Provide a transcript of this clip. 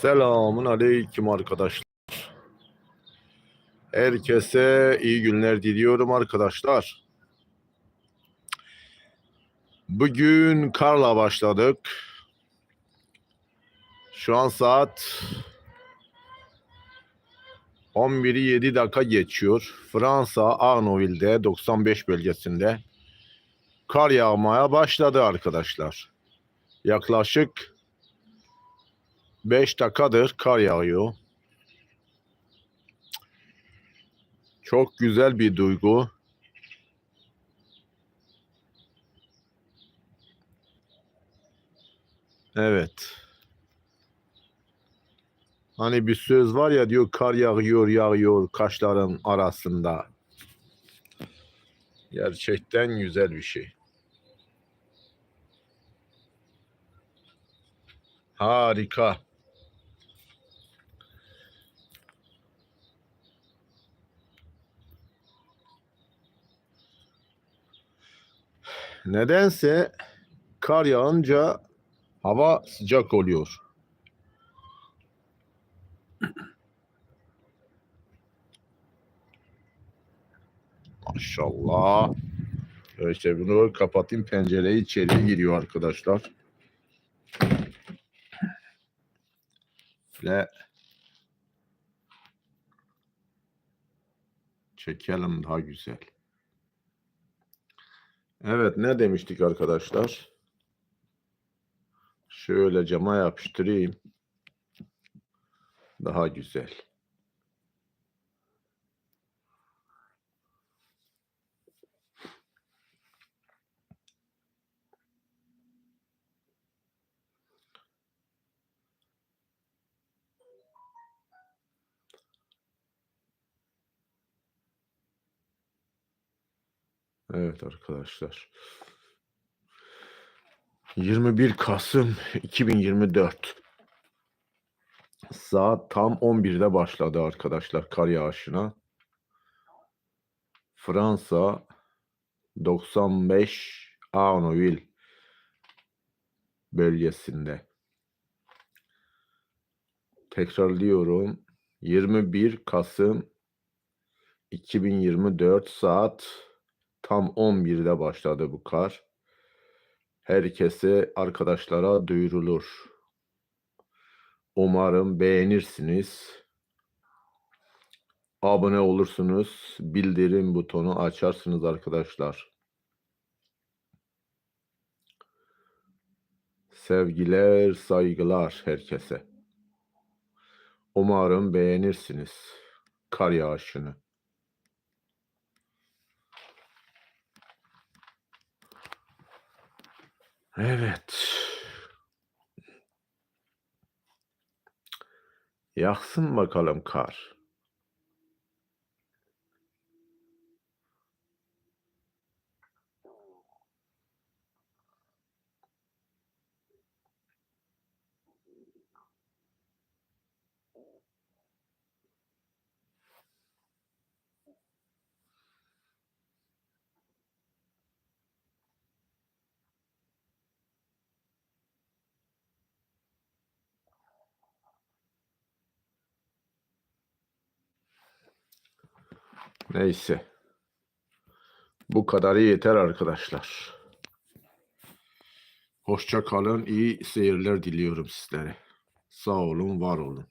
Selamun aleyküm arkadaşlar. Herkese iyi günler diliyorum arkadaşlar. Bugün karla başladık. Şu an saat 11'i 7 dakika geçiyor. Fransa Arnovil'de 95 bölgesinde kar yağmaya başladı arkadaşlar. Yaklaşık 5 dakikadır kar yağıyor. Çok güzel bir duygu. Evet. Hani bir söz var ya diyor kar yağıyor yağıyor kaşların arasında. Gerçekten güzel bir şey. Harika. Nedense kar yağınca hava sıcak oluyor. Maşallah. İşte bunu kapatayım pencereyi içeriye giriyor arkadaşlar. Ve çekelim daha güzel. Evet ne demiştik arkadaşlar? Şöyle cama yapıştırayım. Daha güzel. Evet arkadaşlar. 21 Kasım 2024. Saat tam 11'de başladı arkadaşlar kar yağışına. Fransa 95 Arnouville bölgesinde. Tekrarlıyorum. 21 Kasım 2024 saat tam 11'de başladı bu kar. Herkese arkadaşlara duyurulur. Umarım beğenirsiniz. Abone olursunuz. Bildirim butonu açarsınız arkadaşlar. Sevgiler, saygılar herkese. Umarım beğenirsiniz kar yağışını. Evet. Yaksın bakalım kar. Neyse. Bu kadarı yeter arkadaşlar. Hoşça kalın. iyi seyirler diliyorum sizlere. Sağ olun, var olun.